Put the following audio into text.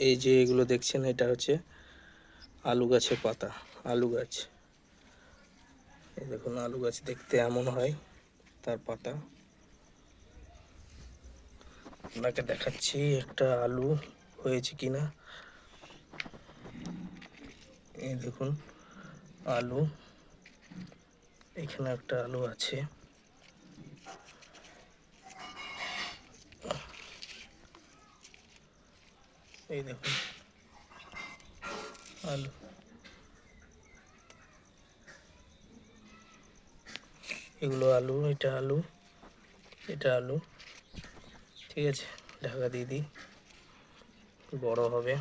এই যে এগুলো দেখছেন, এটা হচ্ছে আলু গাছের পাতা, আলু গাছ। এই দেখুন, আলু গাছ দেখতে এমন হয়, তার পাতা। আপনাকে দেখাচ্ছি একটা আলু হয়েছে কিনা। এই দেখুন, আলু। এখানে একটা আলু আছে। এই দেখুন। আলু। এগুলো আলু, এটা আলু এটা আলু। ঠিক আছে, ঢাকা দিয়ে দিই। বড় হবে।